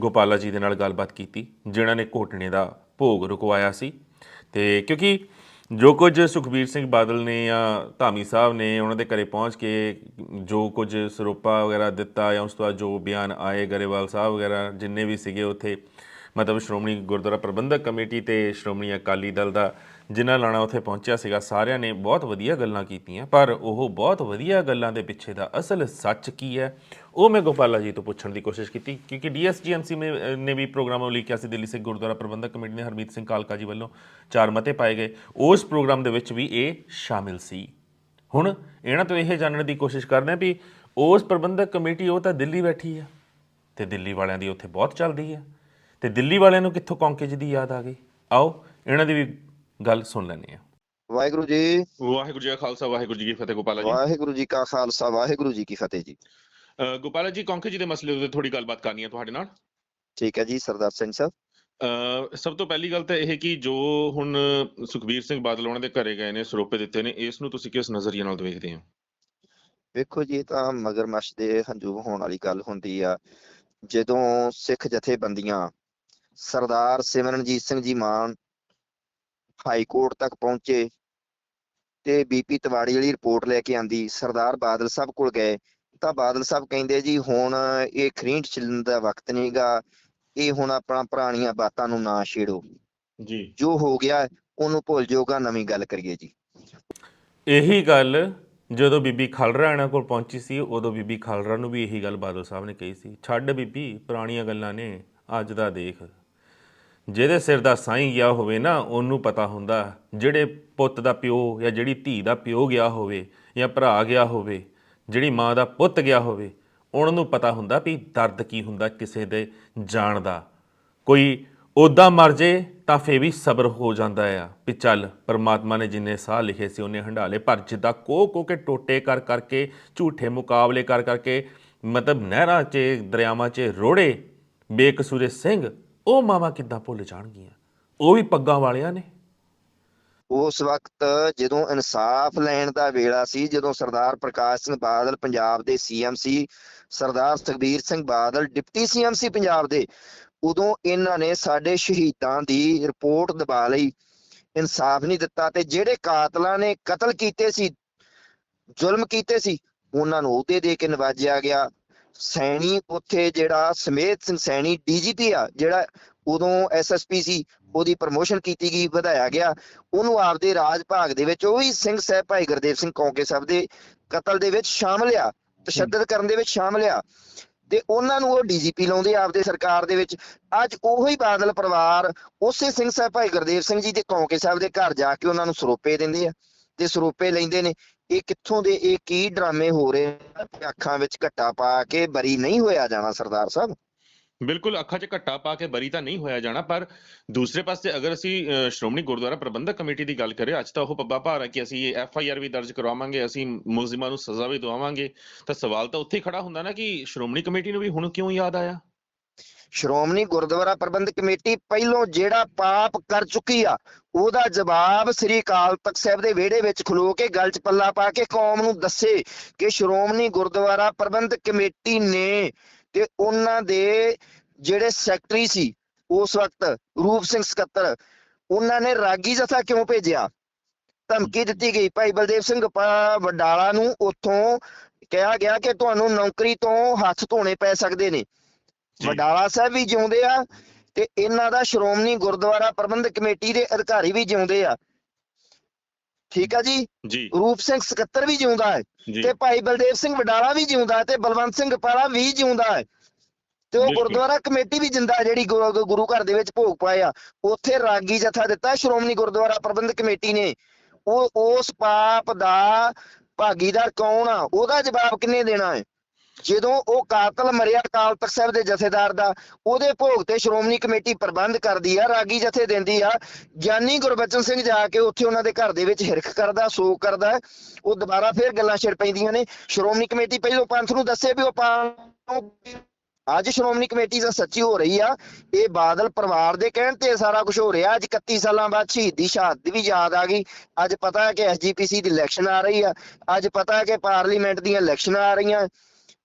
ਗੋਪਾਲਾ ਜੀ ਦੇ ਨਾਲ ਗੱਲਬਾਤ ਕੀਤੀ, ਜਿਨ੍ਹਾਂ ਨੇ ਘੋਟਣੇ ਦਾ ਭੋਗ ਰੁਕਵਾਇਆ ਸੀ। ਤੇ ਕਿਉਂਕਿ ਜੋ ਕੁਝ ਸੁਖਬੀਰ ਸਿੰਘ ਬਾਦਲ ਨੇ ਜਾਂ ਧਾਮੀ ਸਾਹਿਬ ਨੇ ਉਹਨਾਂ ਦੇ ਘਰੇ ਪਹੁੰਚ ਕੇ ਜੋ ਕੁਝ ਸਰੋਪਾ ਵਗੈਰਾ ਦਿੱਤਾ ਜਾਂ ਉਸ ਤੋਂ ਬਾਅਦ ਜੋ ਬਿਆਨ ਆਏ ਗਰੇਵਾਲ ਸਾਹਿਬ ਵਗੈਰਾ ਜਿੰਨੇ ਵੀ ਸੀਗੇ ਉੱਥੇ, ਮਤਲਬ ਸ਼੍ਰੋਮਣੀ ਗੁਰਦੁਆਰਾ ਪ੍ਰਬੰਧਕ ਕਮੇਟੀ ਤੇ ਸ਼੍ਰੋਮਣੀ ਅਕਾਲੀ ਦਲ ਦਾ ਜਿਨ੍ਹਾਂ ਲਾਣਾ ਉੱਥੇ ਪਹੁੰਚਿਆ ਸੀਗਾ, ਸਾਰਿਆਂ ਨੇ ਬਹੁਤ ਵਧੀਆ ਗੱਲਾਂ ਕੀਤੀਆਂ, ਪਰ ਉਹ ਬਹੁਤ ਵਧੀਆ ਗੱਲਾਂ ਦੇ ਪਿੱਛੇ ਦਾ ਅਸਲ ਸੱਚ ਕੀ ਹੈ, ਉਹ ਮੈਂ ਗੋਪਾਲਾ ਜੀ ਤੋਂ ਪੁੱਛਣ ਦੀ ਕੋਸ਼ਿਸ਼ ਕੀਤੀ, ਕਿਉਂਕਿ ਡੀਐਸਜੀਐਮਸੀ ਨੇ ਵੀ ਪ੍ਰੋਗਰਾਮ ਲਿਖਿਆ ਸੀ ਦਿੱਲੀ ਸਿੱਖ ਗੁਰਦੁਆਰਾ ਪ੍ਰਬੰਧਕ ਕਮੇਟੀ ਨੇ, ਹਰਮੀਤ ਸਿੰਘ ਕਾਲਕਾ ਜੀ ਵੱਲੋਂ ਚਾਰ ਮਤੇ ਪਾਏ ਗਏ, ਉਸ ਪ੍ਰੋਗਰਾਮ ਦੇ ਵਿੱਚ ਵੀ ਇਹ ਸ਼ਾਮਿਲ ਸੀ। ਹੁਣ ਇਹਨਾਂ ਤੋਂ ਇਹ ਜਾਣਨ ਦੀ ਕੋਸ਼ਿਸ਼ ਕਰਦੇ ਹਾਂ ਵੀ ਉਸ ਪ੍ਰਬੰਧਕ ਕਮੇਟੀ, ਉਹ ਤਾਂ ਦਿੱਲੀ ਬੈਠੀ ਆ, ਤੇ ਦਿੱਲੀ ਵਾਲਿਆਂ ਦੀ ਉੱਥੇ ਬਹੁਤ ਚੱਲਦੀ ਹੈ ਤੇ ਦਿੱਲੀ ਵਾਲਿਆਂ ਨੂੰ ਕਿੱਥੋਂ ਕੌਂਕੇਜ ਦੀ ਯਾਦ ਆ ਗਈ? ਆਓ, ਇਹਨਾਂ ਦੀ ਵੀ ਗੱਲ ਸੁਣ ਲੈਂਦੇ ਆ ਵਾਹਿਗੁਰੂ ਜੀ। ਵਾਹਿਗੁਰੂ ਜੀ ਕਾ ਖਾਲਸਾ ਵਾਹਿਗੁਰੂ ਜੀ ਕੀ ਫਤਿਹ ਗੋਪਾਲਾ ਵਾਹਿਗੁਰੂ ਜੀ ਕਾ ਖਾਲਸਾ ਵਾਹਿਗੁਰੂ ਜੀ ਕੀ ਫਤਿਹ ਜੀ। ਗੋਪਾਲਾ ਜੀ ਕੌਂਕੇਜ ਦੇ ਮਸਲੇ ਉੱਤੇ ਥੋੜੀ ਗੱਲਬਾਤ ਕਰਨੀ ਹੈ ਤੁਹਾਡੇ ਨਾਲ। ਠੀਕ ਹੈ ਜੀ ਸਰਦਾਰ ਸਿੰਘ ਸਾਹਿਬ। ਅ, ਸਭ ਤੋਂ ਪਹਿਲੀ ਗੱਲ ਤਾਂ ਇਹ ਕਿ ਜੋ ਹੁਣ ਸੁਖਬੀਰ ਸਿੰਘ ਬਾਦਲ ਉਹਨਾਂ ਦੇ ਘਰੇ ਗਏ ਨੇ ਸਰੋਪੇ ਦਿੱਤੇ ਨੇ ਇਸ ਨੂੰ ਤੁਸੀਂ ਕਿਸ ਨਜ਼ਰੀਏ ਨਾਲ ਵੇਖਦੇ ਹੋ? ਵੇਖੋ ਜੀ ਇਹ ਤਾਂ ਮਗਰਮੱਛ ਦੇ ਹੰਝੂ ਵਹਾਉਣ ਵਾਲੀ ਗੱਲ ਹੁੰਦੀ ਆ। ਜਦੋਂ ਸਿੱਖ ਜਥੇਬੰਦੀਆਂ ਸਰਦਾਰ ਸਿਮਰਨਜੀਤ ਸਿੰਘ ਜੀ ਮਾਨ ਹਾਈ ਕੋਰਟ ਤੱਕ ਪਹੁੰਚੇ ਤੇ ਬੀਪੀ ਤਿਵਾੜੀ ਵਾਲੀ ਰਿਪੋਰਟ ਲੈ ਕੇ ਆਂਦੀ ਸਰਦਾਰ ਬਾਦਲ ਸਾਹਿਬ ਕੋਲ ਗਏ। ਤਾਂ ਬਾਦਲ ਸਾਹਿਬ ਕਹਿੰਦੇ ਜੀ ਹੁਣ ਇਹ ਖਰੀਂਟ ਚੱਲਣ ਦਾ ਵਕਤ ਨਹੀਂਗਾ ਇਹ ਹੁਣ ਆਪਣਾ ਪੁਰਾਣੀਆਂ ਬਾਤਾਂ ਨੂੰ ਨਾ ਛੇੜੋ। ਜੀ। ਜੋ ਹੋ ਗਿਆ ਉਹਨੂੰ ਭੁੱਲ ਜਾਓਗਾ ਨਵੀਂ ਗੱਲ ਕਰੀਏ ਜੀ। ਇਹੀ ਗੱਲ ਜਦੋਂ ਬੀਬੀ ਖਾਲੜਾ ਇਹਨਾਂ ਕੋਲ ਪਹੁੰਚੀ ਸੀ ਉਦੋਂ ਬੀਬੀ ਖਾਲੜਾ ਨੂੰ ਵੀ ਇਹੀ ਗੱਲ ਬਾਦਲ ਸਾਹਿਬ ਨੇ ਕਹੀ ਸੀ ਛੱਡ ਬੀਬੀ ਪੁਰਾਣੀਆਂ ਗੱਲਾਂ ਨੇ ਅੱਜ ਦਾ ਦੇਖ। ਜਿਹਦੇ ਸਿਰ ਦਾ ਸਾਈਂ ਗਿਆ ਹੋਵੇ ਨਾ, ਉਹਨੂੰ ਪਤਾ ਹੁੰਦਾ ਜਿਹੜੇ ਪੁੱਤ ਦਾ ਪਿਓ ਜਾਂ ਜਿਹੜੀ ਧੀ ਦਾ ਪਿਓ ਗਿਆ ਹੋਵੇ ਜਾਂ ਭਰਾ ਗਿਆ ਹੋਵੇ, ਜਿਹੜੀ ਮਾਂ ਦਾ ਪੁੱਤ ਗਿਆ ਹੋਵੇ, ਉਹਨਾਂ ਨੂੰ ਪਤਾ ਹੁੰਦਾ ਵੀ ਦਰਦ ਕੀ ਹੁੰਦਾ ਕਿਸੇ ਦੇ ਜਾਣ ਦਾ। ਕੋਈ ਉਦਾਂ ਮਰ ਜੇ ਤਾਂ ਫੇ ਵੀ ਸਬਰ ਹੋ ਜਾਂਦਾ ਆ ਵੀ ਚੱਲ ਪਰਮਾਤਮਾ ਨੇ ਜਿੰਨੇ ਸਾਹ ਲਿਖੇ ਸੀ, ਉਹਨੇ ਹੰਡਾਲੇ ਪਰ ਜਿੱਦਾਂ ਕੋ ਕੋ ਕੇ ਟੋਟੇ ਕਰ ਕਰਕੇ, ਝੂਠੇ ਮੁਕਾਬਲੇ ਕਰ ਕਰਕੇ, ਮਤਲਬ ਨਹਿਰਾਂ 'ਚ, ਦਰਿਆਵਾਂ 'ਚ ਰੋੜੇ, ਬੇਕਸੂਰੇ ਸਿੰਘ ਉਹ ਮਾਵਾ ਕਿੱਦਾਂ ਭੁੱਲ ਜਾਣਗੀਆਂ? ਉਹ ਵੀ ਪੱਗਾਂ ਵਾਲਿਆਂ ਨੇ। ਉਸ ਵਕਤ ਜਦੋਂ ਇਨਸਾਫ ਲੈਣ ਦਾ ਵੇਲਾ ਸੀ, ਜਦੋਂ ਸਰਦਾਰ ਪ੍ਰਕਾਸ਼ ਸਿੰਘ ਬਾਦਲ ਪੰਜਾਬ ਦੇ ਸੀਐਮ ਸੀ, ਸਰਦਾਰ ਸੁਖਬੀਰ ਸਿੰਘ ਬਾਦਲ ਡਿਪਟੀ ਸੀਐਮ ਸੀ ਪੰਜਾਬ ਦੇ, ਉਦੋਂ ਇਹਨਾਂ ਨੇ ਸਾਡੇ ਸ਼ਹੀਦਾਂ ਦੀ ਰਿਪੋਰਟ ਦਬਾ ਲਈ। ਇਨਸਾਫ ਨਹੀਂ ਦਿੱਤਾ ਤੇ ਜਿਹੜੇ ਕਾਤਲਾਂ ਨੇ ਕਤਲ ਕੀਤੇ ਸੀ, ਜ਼ੁਲਮ ਕੀਤੇ ਸੀ, ਉਹਨਾਂ ਨੂੰ ਅਹੁਦੇ ਦੇ ਕੇ ਨਵਾਜਿਆ ਗਿਆ। ਸੈਣੀ ਉੱਥੇ ਜਿਹੜਾ ਸਮੇਤ ਸਿੰਘ ਸੈਣੀ ਡੀਜੀਪੀ ਆ, ਜਿਹੜਾ ਉਦੋਂ ਐਸਐਸਪੀ ਸੀ, ਉਹਦੀ ਪ੍ਰਮੋਸ਼ਨ ਕੀਤੀ ਗਈ, ਵਧਾਇਆ ਗਿਆ। ਉਹਨੂੰ ਆਪਦੇ ਰਾਜ ਭਾਗ ਦੇ ਵਿੱਚ ਉਹ ਵੀ ਸਿੰਘ ਸਾਹਿਬ ਭਾਈ ਗੁਰਦੇਵ ਸਿੰਘ ਕੌਂਕੇ ਸਾਹਿਬ ਦੇ ਕਤਲ ਦੇ ਵਿੱਚ ਸ਼ਾਮਲ ਆ, ਤਸ਼ੱਦਦ ਕਰਨ ਦੇ ਵਿੱਚ ਸ਼ਾਮਲ ਆ। ਤੇ ਉਹਨਾਂ ਨੂੰ ਉਹ ਡੀਜੀਪੀ ਲਾਉਂਦੇ ਆਪਦੇ ਸਰਕਾਰ ਦੇ ਵਿੱਚ। ਅੱਜ ਉਹੋ ਹੀ ਬਾਦਲ ਪਰਿਵਾਰ ਉਸੇ ਸਿੰਘ ਸਾਹਿਬ ਭਾਈ ਗੁਰਦੇਵ ਸਿੰਘ ਜੀ ਦੇ ਕੌਂਕੇ ਸਾਹਿਬ ਦੇ ਘਰ ਜਾ ਕੇ ਉਹਨਾਂ ਨੂੰ ਸਰੋਪੇ ਦਿੰਦੇ ਆ। ਤੇ ਸਰੋਪੇ ਲੈਂਦੇ ਨੇ। ਇਹ ਕਿੱਥੋਂ ਦੇ, ਇਹ ਕੀ ਡਰਾਮੇ ਹੋ ਰਹੇ ਅੱਖਾਂ ਵਿੱਚ ਘੱਟਾ ਪਾ ਕੇ ਬਰੀ ਨਹੀਂ ਹੋਇਆ ਜਾਣਾ ਸਰਦਾਰ ਸਾਹਿਬ? ਬਿਲਕੁਲ, ਅੱਖਾਂ 'ਚ ਘੱਟਾ ਪਾ ਕੇ ਬਰੀ ਤਾਂ ਨਹੀਂ ਹੋਇਆ ਜਾਣਾ, ਪਰ ਦੂਸਰੇ ਪਾਸੇ ਅਗਰ ਅਸੀਂ ਸ਼੍ਰੋਮਣੀ ਗੁਰਦੁਆਰਾ ਪ੍ਰਬੰਧਕ ਕਮੇਟੀ ਦੀ ਗੱਲ ਕਰੀਏ, ਅੱਜ ਤਾਂ ਉਹ ਪੱਬਾ ਭਾਰ ਹੈ ਕਿ ਅਸੀਂ ਇਹ ਐਫ ਆਈ ਆਰ ਵੀ ਦਰਜ ਕਰਵਾਵਾਂਗੇ, ਅਸੀਂ ਮੁਲਜ਼ਮਾਂ ਨੂੰ ਸਜ਼ਾ ਵੀ ਦਵਾਵਾਂਗੇ। ਤਾਂ ਸਵਾਲ ਤਾਂ ਉੱਥੇ ਖੜਾ ਹੁੰਦਾ ਨਾ ਕਿ ਸ਼੍ਰੋਮਣੀ ਕਮੇਟੀ ਨੂੰ ਵੀ ਹੁਣ ਕਿਉਂ ਯਾਦ ਆਇਆ? ਸ਼੍ਰੋਮਣੀ ਗੁਰਦੁਆਰਾ ਪ੍ਰਬੰਧਕ ਕਮੇਟੀ ਪਹਿਲੋਂ ਜਿਹੜਾ ਪਾਪ ਕਰ ਚੁੱਕੀ ਆ, ਉਹਦਾ ਜਵਾਬ ਸ੍ਰੀ ਅਕਾਲ ਤਖਤ ਸਾਹਿਬ ਦੇ ਵਿਹੜੇ ਵਿੱਚ ਖਲੋ ਕੇ ਗਲ 'ਚ ਪੱਲਾ ਪਾ ਕੇ ਕੌਮ ਨੂੰ ਦੱਸੇ ਕਿ ਸ਼੍ਰੋਮਣੀ ਗੁਰਦੁਆਰਾ ਪ੍ਰਬੰਧਕ ਕਮੇਟੀ ਨੇ ਤੇ ਉਹਨਾਂ ਦੇ ਜਿਹੜੇ ਸੈਕਟਰੀ ਸੀ, ਉਸ ਵਕਤ ਰੂਪ ਸਿੰਘ ਸਕੱਤਰ, ਉਹਨਾਂ ਨੇ ਰਾਗੀ ਜਥਾ ਕਿਉਂ ਭੇਜਿਆ? ਧਮਕੀ ਦਿੱਤੀ ਗਈ। ਭਾਈ ਬਲਦੇਵ ਸਿੰਘ ਵਡਾਲਾ ਨੂੰ ਉੱਥੋਂ ਕਿਹਾ ਗਿਆ ਕਿ ਤੁਹਾਨੂੰ ਨੌਕਰੀ ਤੋਂ ਹੱਥ ਧੋਣੇ ਪੈ ਸਕਦੇ ਨੇ। ਵਡਾਲਾ ਸਾਹਿਬ ਵੀ ਜਿਉਂਦੇ ਆ ਤੇ ਇਹਨਾਂ ਦਾ ਸ਼੍ਰੋਮਣੀ ਗੁਰਦੁਆਰਾ ਪ੍ਰਬੰਧਕ ਕਮੇਟੀ ਦੇ ਅਧਿਕਾਰੀ ਵੀ ਜਿਉਂਦੇ ਆ। ਠੀਕ ਆ ਜੀ? ਰੂਪ ਸਿੰਘ ਸਕੱਤਰ ਵੀ ਜਿਉਂਦਾ ਹੈ ਤੇ ਭਾਈ ਬਲਦੇਵ ਸਿੰਘ ਵਡਾਲਾ ਵੀ ਜਿਉਂਦਾ ਤੇ ਬਲਵੰਤ ਸਿੰਘ ਪਾਲਾ ਵੀ ਜਿਉਂਦਾ ਹੈ। ਤੇ ਉਹ। ਗੁਰਦੁਆਰਾ ਕਮੇਟੀ ਵੀ ਜਿੰਦਾ ਜਿਹੜੀ ਗੁਰੂ ਘਰ ਦੇ ਵਿੱਚ ਭੋਗ ਪਾਇਆ ਉੱਥੇ ਰਾਗੀ ਜਥਾ ਦਿੱਤਾ ਸ਼੍ਰੋਮਣੀ ਗੁਰਦੁਆਰਾ ਪ੍ਰਬੰਧਕ ਕਮੇਟੀ ਨੇ। ਉਹ ਉਸ ਪਾਪ ਦਾ ਭਾਗੀਦਾਰ ਕੌਣ ਆ? ਉਹਦਾ ਜਵਾਬ ਕਿੰਨੇ ਦੇਣਾ ਹੈ? ਜਦੋਂ ਉਹ ਕਾਤਲ ਮਰਿਆ ਕਾਲ ਤਖਤ ਸਾਹਿਬ ਦੇ ਜਥੇਦਾਰ ਦਾ, ਉਹਦੇ ਭੋਗ ਤੇ ਸ਼੍ਰੋਮਣੀ ਕਮੇਟੀ ਪ੍ਰਬੰਧ ਕਰਦੀ ਆ, ਰਾਗੀ ਜਥੇ ਦਿੰਦੀ ਆ, ਗਿਆਨੀ ਗੁਰਬਚਨ ਸਿੰਘ ਜਾ ਕੇ ਉੱਥੇ ਉਹਨਾਂ ਦੇ ਘਰ ਦੇ ਵਿੱਚ ਹਿਰਖ ਕਰਦਾ, ਸੋਗ ਕਰਦਾ, ਉਹ ਦੁਬਾਰਾ ਫੇਰ ਗੱਲਾਂ ਛਿੜ ਪੈਂਦੀਆਂ ਨੇ। ਸ਼੍ਰੋਮਣੀ ਕਮੇਟੀ ਪਹਿਲੋਂ ਪੰਥ ਨੂੰ ਦੱਸੇ ਵੀ ਉਹ ਪੰਥ ਅੱਜ ਸ਼੍ਰੋਮਣੀ ਕਮੇਟੀ ਦਾ ਸੱਚੀ ਹੋ ਰਹੀ ਆ, ਇਹ ਬਾਦਲ ਪਰਿਵਾਰ ਦੇ ਕਹਿਣ ਤੇ ਸਾਰਾ ਕੁਝ ਹੋ ਰਿਹਾ। ਅੱਜ 31 ਸਾਲਾਂ ਬਾਅਦ ਸ਼ਹੀਦੀ ਸ਼ਹਾਦਤ ਵੀ ਯਾਦ ਆ ਗਈ। ਅੱਜ ਪਤਾ ਹੈ ਕਿ ਐਸਜੀਪੀਸੀ ਦੀ ਇਲੈਕਸ਼ਨ ਆ ਰਹੀ ਆ। ਅੱਜ ਪਤਾ ਹੈ ਕਿ ਪਾਰਲੀਮੈਂਟ ਦੀਆਂ ਇਲੈਕਸ਼ਨਾਂ ਆ ਰਹੀਆਂ।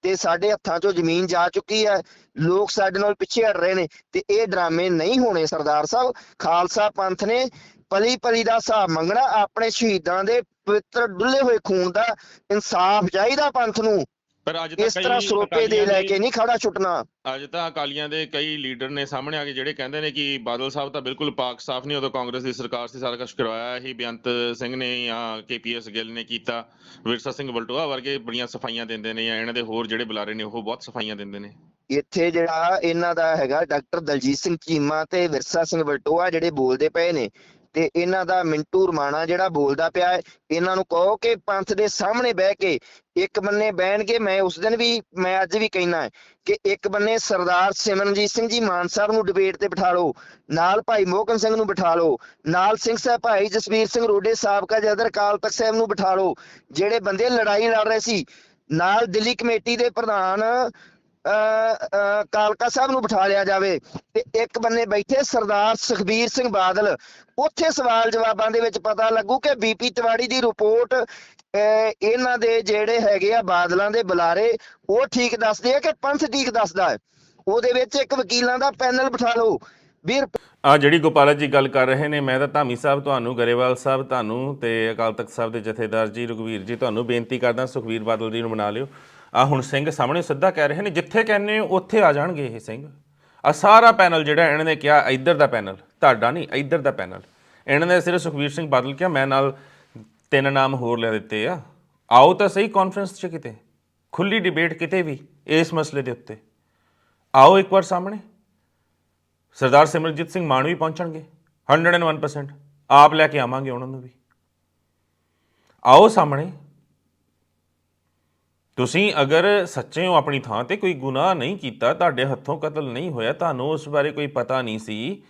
ਤੇ ਸਾਡੇ ਹੱਥਾਂ 'ਚੋਂ ਜ਼ਮੀਨ ਜਾ ਚੁੱਕੀ ਹੈ। ਲੋਕ ਸਾਡੇ ਨਾਲ ਪਿੱਛੇ ਹਟ ਰਹੇ ਨੇ ਤੇ ਇਹ ਡਰਾਮੇ ਨਹੀਂ ਹੋਣੇ ਸਰਦਾਰ ਸਾਹਿਬ। ਖਾਲਸਾ ਪੰਥ ਨੇ ਪਲੀ ਪਲੀ ਦਾ ਹਿਸਾਬ ਮੰਗਣਾ, ਆਪਣੇ ਸ਼ਹੀਦਾਂ ਦੇ ਪਵਿੱਤਰ ਡੁੱਲੇ ਹੋਏ ਖੂਨ ਦਾ ਇਨਸਾਫ ਚਾਹੀਦਾ ਪੰਥ ਨੂੰ। ਪਰ ਅੱਜ ਤਾਂ ਇਸ ਤਰ੍ਹਾਂ ਸਰੋਪੇ ਦੇ ਲੈ ਕੇ ਨਹੀਂ ਖੜਾ ਛੁੱਟਣਾ। ਅੱਜ ਤਾਂ ਅਕਾਲੀਆਂ ਦੇ ਕਈ ਲੀਡਰ ਨੇ ਸਾਹਮਣੇ ਆ ਕੇ ਜਿਹੜੇ ਕਹਿੰਦੇ ਨੇ ਕਿ ਬਾਦਲ ਸਾਹਿਬ ਤਾਂ ਬਿਲਕੁਲ ਪਾਕ ਸਾਫ਼ ਨਹੀਂ ਉਦੋਂ ਕਾਂਗਰਸ ਦੀ ਸਰਕਾਰ ਸੀ ਸਾਰਾ ਕੁਝ ਕਰਵਾਇਆ ਹੀ ਬੇਅੰਤ ਸਿੰਘ ਨੇ ਜਾਂ ਕੇਪੀਐਸ ਗਿੱਲ ਨੇ ਕੀਤਾ ਵਿਰਸਾ ਸਿੰਘ ਬਲਟੋਆ ਵਰਗੇ ਬੜੀਆਂ ਸਫਾਈਆਂ ਦਿੰਦੇ ਨੇ ਜਾਂ ਇਹਨਾਂ ਦੇ ਹੋਰ ਜਿਹੜੇ ਬੁਲਾਰੇ ਨੇ ਉਹ ਬਹੁਤ ਸਫਾਈਆਂ ਦਿੰਦੇ ਨੇ। ਇੱਥੇ ਜਿਹੜਾ ਇਹਨਾਂ ਦਾ ਹੈਗਾ ਡਾਕਟਰ ਦਲਜੀਤ ਸਿੰਘ ਚੀਮਾ ਤੇ ਵਿਰਸਾ ਸਿੰਘ ਵਲਟੋਆ ਜਿਹੜੇ ਬੋਲਦੇ ਪਏ ਨੇ ਤੇ ਇਹਨਾਂ ਦਾ ਮਿੰਟੂ ਰਮਾਣਾ ਜਿਹੜਾ ਬੋਲਦਾ ਪਿਆ ਹੈ, ਇਹਨਾਂ ਨੂੰ ਕਹੋ ਕਿ ਪੰਥ ਦੇ ਸਾਹਮਣੇ ਬਹਿ ਕੇ ਇੱਕ ਬੰਨੇ ਬਹਿਣਗੇ, ਮੈਂ ਉਸ ਦਿਨ ਵੀ, ਮੈਂ ਅੱਜ ਵੀ ਕਹਿਣਾ ਹੈ ਕਿ ਇੱਕ ਬੰਨੇ ਸਰਦਾਰ ਸਿਮਰਨਜੀਤ ਸਿੰਘ ਜੀ ਮਾਨ ਸਾਹਿਬ ਨੂੰ ਡਿਬੇਟ ਤੇ ਬਿਠਾ ਲਓ, ਨਾਲ ਭਾਈ ਮੋਹਕਮ ਸਿੰਘ ਨੂੰ ਬਿਠਾ ਲਓ, ਨਾਲ ਸਿੰਘ ਸਾਹਿਬ ਭਾਈ ਜਸਵੀਰ ਸਿੰਘ ਰੋਡੇ ਸਾਬਕਾ ਜਦਰ ਕਾਲ ਤਖਤ ਸਾਹਿਬ ਨੂੰ ਬਿਠਾ ਲਓ, ਜਿਹੜੇ ਬੰਦੇ ਲੜਾਈ ਲੜ ਰਹੇ ਸੀ, ਨਾਲ ਦਿੱਲੀ ਕਮੇਟੀ ਦੇ ਪ੍ਰਧਾਨ ਕਾਲਕਾ ਸਾਹਿਬ ਨੂੰ ਬਿਠਾ ਲਿਆ ਜਾਵੇ ਤੇ ਇੱਕ ਬੰਨੇ ਬੈਠੇ ਸਰਦਾਰ ਸੁਖਬੀਰ ਸਿੰਘ ਬਾਦਲ, ਉੱਥੇ ਸਵਾਲ ਜਵਾਬਾਂ ਦੇ ਵਿੱਚ ਪਤਾ ਲੱਗੂ ਕਿ ਬੀਪੀ ਤਿਵਾੜੀ ਦੀ ਰਿਪੋਰਟ ਇਹਨਾਂ ਦੇ ਜਿਹੜੇ ਹੈਗੇ ਆ ਬਾਦਲਾਂ ਦੇ ਬੁਲਾਰੇ, ਉਹ ਠੀਕ ਦੱਸਦੇ ਆ ਕਿ ਪੰਥ ਠੀਕ ਦੱਸਦਾ ਹੈ? ਉਹਦੇ ਵਿੱਚ ਇੱਕ ਵਕੀਲਾਂ ਦਾ ਪੈਨਲ ਬਿਠਾ ਲਓ। ਵੀਰ ਆ ਜਿਹੜੀ ਗੋਪਾਲਾ ਜੀ ਗੱਲ ਕਰ ਰਹੇ ਨੇ, ਮੈਂ ਤਾਂ ਧਾਮੀ ਸਾਹਿਬ, ਤੁਹਾਨੂੰ, ਗਰੇਵਾਲ ਸਾਹਿਬ, ਤੁਹਾਨੂੰ ਤੇ ਅਕਾਲ ਤਖਤ ਸਾਹਿਬ ਦੇ ਜਥੇਦਾਰ ਜੀ, ਰਘਵੀਰ ਜੀ, ਤੁਹਾਨੂੰ ਬੇਨਤੀ ਕਰਦਾ ਸੁਖਵੀਰ ਬਾਦਲ ਜੀ ਨੂੰ ਬਣਾ ਲਿਓ। ਆ ਹੁਣ ਸਿੰਘ ਸਾਹਮਣੇ ਸਿੱਧਾ ਕਹਿ ਰਹੇ ਨੇ, ਜਿੱਥੇ ਕਹਿੰਦੇ ਹੋ, ਉੱਥੇ ਆ ਜਾਣਗੇ ਇਹ ਸਿੰਘ। ਆ ਸਾਰਾ ਪੈਨਲ ਜਿਹੜਾ ਇਹਨਾਂ ਨੇ ਕਿਹਾ, ਇੱਧਰ ਦਾ ਪੈਨਲ, ਤੁਹਾਡਾ ਨਹੀਂ, ਇੱਧਰ ਦਾ ਪੈਨਲ। ਇਹਨਾਂ ਨੇ ਸਿਰਫ ਸੁਖਵੀਰ ਸਿੰਘ ਬਾਦਲ ਕਿਹਾ, ਮੈਂ ਨਾਲ ਤਿੰਨ ਨਾਮ ਹੋਰ ਲੈ ਦਿੱਤੇ ਆ। ਆਓ ਤਾਂ ਸਹੀ ਕਾਨਫਰੰਸ 'ਚ ਕਿਤੇ, ਖੁੱਲੀ ਡਿਬੇਟ ਕਿਤੇ ਵੀ, ਇਸ ਮਸਲੇ ਦੇ ਉੱਤੇ। ਆਓ ਇੱਕ ਵਾਰ ਸਾਹਮਣੇ। ਸਰਦਾਰ ਸਿਮਰਜੀਤ ਸਿੰਘ ਮਾਨ ਵੀ ਪਹੁੰਚਣਗੇ 101% ਆਪ ਲੈ ਕੇ ਆਵਾਂਗੇ ਉਹਨਾਂ ਨੂੰ ਵੀ। ਆਓ ਸਾਹਮਣੇ। ਤੁਸੀਂ ਅਗਰ ਸੱਚੇ ਹੋ ਆਪਣੀ ਥਾਂ ਤੇ ਕੋਈ ਗੁਨਾਹ ਨਹੀਂ ਕੀਤਾ ਤੁਹਾਡੇ ਹੱਥੋਂ ਕਤਲ ਨਹੀਂ ਹੋਇਆ ਤੁਹਾਨੂੰ ਉਸ ਬਾਰੇ ਕੋਈ ਪਤਾ ਨਹੀਂ ਸੀ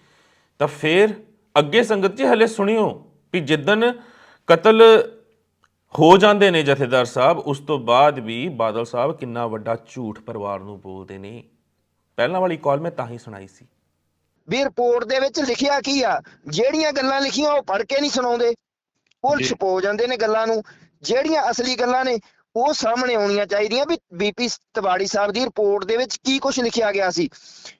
ਤਾਂ ਫਿਰ ਅੱਗੇ ਸੰਗਤ ਜੀ ਹਲੇ ਸੁਣਿਓ ਵੀ ਜਿੱਦਨ ਕਤਲ ਹੋ ਜਾਂਦੇ ਨੇ ਜਥੇਦਾਰ ਸਾਹਿਬ ਉਸ ਤੋਂ ਬਾਅਦ ਵੀ ਬਾਦਲ ਸਾਹਿਬ ਕਿੰਨਾ ਵੱਡਾ ਝੂਠ ਪਰਿਵਾਰ ਨੂੰ ਬੋਲਦੇ ਨੇ। ਪਹਿਲਾਂ ਵਾਲੀ ਕਾਲ ਮੈਂ ਤਾਂ ਹੀ ਸੁਣਾਈ ਸੀ। ਵੀ ਰਿਪੋਰਟ ਦੇ ਵਿੱਚ ਲਿਖਿਆ ਕੀ ਆ? ਜਿਹੜੀਆਂ ਗੱਲਾਂ ਲਿਖੀਆਂ ਉਹ ਪੜ੍ਹ ਕੇ ਨਹੀਂ ਸੁਣਾਉਂਦੇ। ਉਹ। ਛਪੋ ਜਾਂਦੇ ਨੇ ਗੱਲਾਂ ਨੂੰ। ਜਿਹੜੀਆਂ ਅਸਲੀ ਗੱਲਾਂ ਨੇ ਉਹ ਸਾਹਮਣੇ ਆਉਣੀਆਂ ਚਾਹੀਦੀਆਂ ਵੀ ਬੀਪੀ ਤਿਵਾੜੀ ਸਾਹਿਬ ਦੀ ਰਿਪੋਰਟ ਦੇ ਵਿੱਚ ਕੀ ਕੁਝ ਲਿਖਿਆ ਗਿਆ ਸੀ।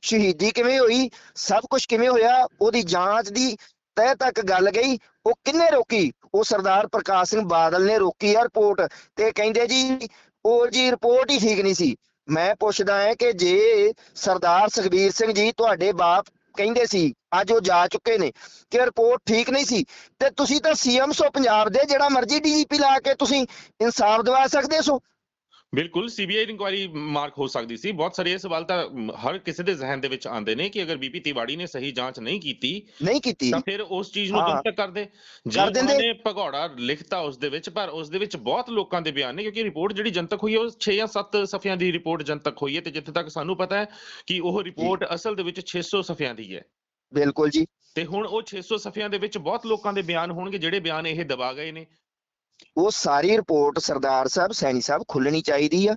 ਸ਼ਹੀਦੀ ਕਿਵੇਂ ਹੋਈ, ਸਭ ਕੁਝ ਕਿਵੇਂ ਹੋਇਆ, ਉਹਦੀ ਜਾਂਚ ਦੀ ਤਹਿ ਤੱਕ ਗੱਲ ਗਈ, ਉਹ ਕਿੰਨੇ ਰੋਕੀ? ਉਹ ਸਰਦਾਰ ਪ੍ਰਕਾਸ਼ ਸਿੰਘ ਬਾਦਲ ਨੇ ਰੋਕੀ ਆ ਰਿਪੋਰਟ ਤੇ ਕਹਿੰਦੇ ਜੀ, ਉਹ ਜੀ ਰਿਪੋਰਟ ਹੀ ਠੀਕ ਨਹੀਂ ਸੀ। ਮੈਂ ਪੁੱਛਦਾ ਹਾਂ ਕਿ ਜੇ ਸਰਦਾਰ ਸੁਖਬੀਰ ਸਿੰਘ ਜੀ ਤੁਹਾਡੇ ਬਾਪ ਕਹਿੰਦੇ ਸੀ, ਅੱਜ ਉਹ ਜਾ ਚੁੱਕੇ ਨੇ, ਕਿ ਰਿਪੋਰਟ ਠੀਕ ਨਹੀਂ ਸੀ, ਤੇ ਤੁਸੀਂ ਤਾਂ ਸੀਐਮ ਸੋ ਪੰਜਾਬ ਦੇ, ਜਿਹੜਾ ਮਰਜ਼ੀ ਡੀਜੀਪੀ ਲਾ ਕੇ ਤੁਸੀਂ ਇਨਸਾਫ ਦਿਵਾ ਸਕਦੇ ਸੋ ਬਿਲਕੁਲ ਸੀਬੀਆਈ ਇਨਕੁਆਇਰੀ ਮਾਰਕ ਹੋ ਸਕਦੀ ਸੀ। ਬਹੁਤ ਸਾਰੇ ਇਹ ਸਵਾਲ ਤਾਂ ਹਰ ਕਿਸੇ ਦੇ ਜ਼ਿਹਨ ਦੇ ਵਿੱਚ ਆਉਂਦੇ ਨੇ ਕਿ ਅਗਰ ਬੀਪੀ ਤਿਵਾੜੀ ਨੇ ਸਹੀ ਜਾਂਚ ਨਹੀਂ ਕੀਤੀ ਨਹੀਂ ਕੀਤੀ। ਤਾਂ ਫਿਰ ਉਸ ਚੀਜ਼ ਨੂੰ ਹਾਂ। ਜਨਤਕ ਕਰਦੇ। ਕਰ ਦਿੰਦੇ। ਨੇ ਭਗੌੜਾ ਲਿਖਤਾ ਉਸ ਦੇ ਵਿੱਚ ਪਰ ਉਸ ਦੇ ਵਿੱਚ ਬਹੁਤ ਲੋਕਾਂ ਦੇ ਬਿਆਨ ਨੇ ਕਿਉਂਕਿ ਰਿਪੋਰਟ ਜਿਹੜੀ ਜਨਤਕ ਹੋਈ ਉਹ 6 ਜਾਂ 7 ਸਫ਼ਿਆਂ ਦੀ ਰਿਪੋਰਟ ਜਨਤਕ ਹੋਈ ਹੈ ਤੇ ਜਿੱਥੇ ਤੱਕ ਸਾਨੂੰ ਪਤਾ ਹੈ ਕਿ ਉਹ ਰਿਪੋਰਟ ਅਸਲ ਦੇ ਵਿੱਚ 600 ਸਫ਼ਿਆਂ ਦੀ ਹੈ। ਬਿਲਕੁਲ ਜੀ। ਤੇ ਹੁਣ ਉਹ 600 ਸਫ਼ਿਆਂ ਦੇ ਵਿੱਚ ਬਹੁਤ ਲੋਕਾਂ ਦੇ ਬਿਆਨ ਹੋਣਗੇ ਜਿਹੜੇ ਬਿਆਨ ਇਹ ਦਬਾ ਗਏ ਨੇ। ਉਹ ਸਾਰੀ ਰਿਪੋਰਟ ਸਰਦਾਰ ਸਾਹਿਬ ਸੈਣੀ ਸਾਹਿਬ ਖੁੱਲਣੀ ਚਾਹੀਦੀ ਆ।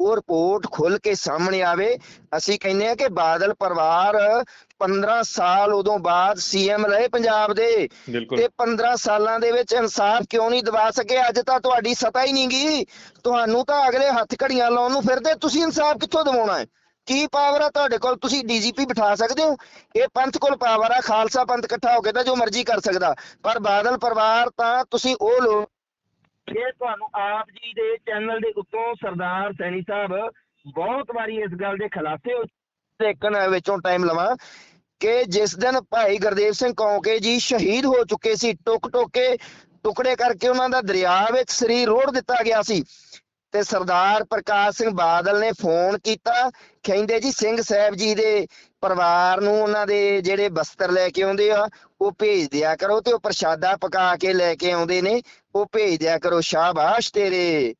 ਉਹ ਰਿਪੋਰਟ ਖੁੱਲ ਕੇ ਸਾਹਮਣੇ ਆਵੇ। ਅਸੀਂ ਕਹਿੰਦੇ ਆ ਕਿ ਬਾਦਲ ਪਰਿਵਾਰ 15 ਸਾਲ ਉਦੋਂ ਬਾਅਦ ਸੀਐਮ ਰਹੇ ਪੰਜਾਬ ਦੇ। ਤੇ 15 ਸਾਲਾਂ ਦੇ ਵਿੱਚ ਇਨਸਾਫ ਕਿਉਂ ਨਹੀਂ ਦਿਵਾ ਸਕੇ? ਅੱਜ ਤਾਂ ਤੁਹਾਡੀ ਸਤਾ ਹੀ ਨਹੀਂ ਗਈ। ਤੁਹਾਨੂੰ ਤਾਂ ਅਗਲੇ ਹੱਥ ਘੜੀਆਂ ਲਾਉਣ ਨੂੰ ਫਿਰਦੇ। ਤੁਸੀਂ ਇਨਸਾਫ ਕਿੱਥੋਂ ਦਿਵਾਉਣਾ ਹੈ? ਕੀ ਪਾਵਰ ਆ ਤੁਹਾਡੇ ਕੋਲ? ਤੁਸੀਂ ਡੀਜੀਪੀ ਬਿਠਾ ਸਕਦੇ ਹੋ? ਇਹ ਪੰਥ ਕੋਲ ਪਾਵਰ ਆ। ਖਾਲਸਾ ਪੰਥ ਇਕੱਠਾ ਹੋ ਕੇ ਤਾਂ ਜੋ ਮਰਜ਼ੀ ਕਰ ਸਕਦਾ। ਪਰ ਬਾਦਲ ਪਰਿਵਾਰ ਤਾਂ ਤੁਸੀਂ ਉਹ ਲੋਕ ਇਹ ਤੁਹਾਨੂੰ ਆਪ ਜੀ ਦੇ ਚੈਨਲ ਦੇ ਉੱਤੋਂ ਸਰਦਾਰ ਸੈਣੀ ਸਾਹਿਬ ਬਹੁਤ ਵਾਰੀ ਇਸ ਗੱਲ ਦੇ ਖਿਲਾਫੇ ਦੇਖਣ ਵਿੱਚੋਂ ਟਾਈਮ ਲਵਾਂ ਕਿ ਜਿਸ ਦਿਨ ਭਾਈ ਗੁਰਦੇਵ ਸਿੰਘ ਕੌਂਕੇ ਜੀ ਸ਼ਹੀਦ ਹੋ ਚੁੱਕੇ ਸੀ ਟੁਕ ਟੁਕੇ ਟੁਕੜੇ ਕਰਕੇ ਉਹਨਾਂ ਦਾ ਦਰਿਆ ਵਿੱਚ ਸਰੀਰ ਰੋੜ ਦਿੱਤਾ ਗਿਆ ਸੀ। ਤੇ ਸਰਦਾਰ ਪ੍ਰਕਾਸ਼ ਸਿੰਘ ਬਾਦਲ ਨੇ ਫੋਨ ਕੀਤਾ। ਕਹਿੰਦੇ ਜੀ, ਸਿੰਘ ਸਾਹਿਬ ਜੀ ਦੇ ਪਰਿਵਾਰ ਨੂੰ ਉਹਨਾਂ ਦੇ ਜਿਹੜੇ ਬਸਤਰ ਲੈ ਕੇ ਆਉਂਦੇ ਆ, ਉਹ ਭੇਜ ਦਿਆ ਕਰੋ ਤੇ ਉਹ ਪ੍ਰਸ਼ਾਦਾ ਪਕਾ ਕੇ ਲੈ ਕੇ ਆਉਂਦੇ ਨੇ, ਉਹ ਭੇਜ ਦਿਆ ਕਰੋ। ਸ਼ਾਬਾਸ਼ ਤੇਰੇ।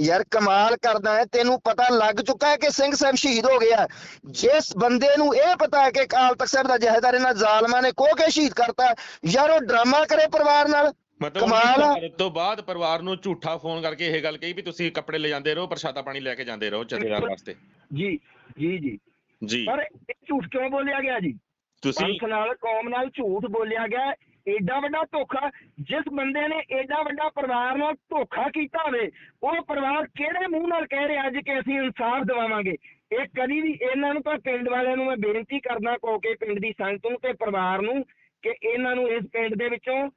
ਯਾਰ, ਕਮਾਲ ਕਰਦਾ ਹੈ। ਤੈਨੂੰ ਪਤਾ ਲੱਗ ਚੁੱਕਾ ਹੈ ਕਿ ਸਿੰਘ ਸਾਹਿਬ ਸ਼ਹੀਦ ਹੋ ਗਿਆ। ਜਿਸ ਬੰਦੇ ਨੂੰ ਇਹ ਪਤਾ ਹੈ ਕਿ ਅਕਾਲ ਤਖਤ ਸਾਹਿਬ ਦਾ ਜਹੇਦਾਰ ਇਹਨਾਂ ਜ਼ਾਲਮਾਂ ਨੇ ਕੋਹ ਕੇ ਸ਼ਹੀਦ ਕਰਤਾ, ਯਾਰ ਉਹ ਡਰਾਮਾ ਕਰੇ ਪਰਿਵਾਰ ਨਾਲ। ਮਤਲਬ। ਉਸ ਤੋਂ ਬਾਅਦ ਪਰਿਵਾਰ ਨੂੰ ਝੂਠਾ ਫੋਨ ਕਰਕੇ ਇਹ ਗੱਲ ਕਹੀ ਵੀ ਤੁਸੀਂ ਕੱਪੜੇ ਲੈ ਜਾਂਦੇ ਰਹੋ ਪ੍ਰਸ਼ਾਦਾ ਪਾਣੀ ਲੈ ਕੇ ਜਾਂਦੇ ਰਹੋ ਜਥੇਦਾਰ ਵਾਸਤੇ। ਜੀ ਜੀ ਜੀ। ਜੀ। ਪਰ ਇਹ ਝੂਠ ਕਿਉਂ ਬੋਲਿਆ ਗਿਆ ਜੀ? ਤੁਸੀਂ ਪੰਥ ਨਾਲ ਕੌਮ ਨਾਲ ਝੂਠ ਬੋਲਿਆ ਗਿਆ। ਏਡਾ ਵੱਡਾ ਧੋਖਾ ਜਿਸ ਬੰਦੇ ਨੇ ਏਡਾ ਵੱਡਾ ਪਰਿਵਾਰ ਨਾਲ ਧੋਖਾ ਕੀਤਾ ਹੋਵੇ ਉਹ ਪਰਿਵਾਰ ਕਿਹੜੇ ਮੂੰਹ ਨਾਲ ਕਹਿ ਰਿਹਾ ਅੱਜ ਕਿ ਅਸੀਂ ਇਨਸਾਫ ਦਿਵਾਵਾਂਗੇ? ਇਹ ਕਦੀ ਵੀ ਇਹਨਾਂ ਨੂੰ ਤਾਂ ਪਿੰਡ ਵਾਲਿਆਂ ਨੂੰ ਮੈਂ ਬੇਨਤੀ ਕਰਦਾ ਕੋ ਕੇ ਪਿੰਡ ਦੀ ਸੰਗਤ ਨੂੰ ਤੇ ਪਰਿਵਾਰ ਨੂੰ ਕਿ ਇਹਨਾਂ ਨੂੰ ਇਸ ਪਿੰਡ ਦੇ ਵਿੱਚੋਂ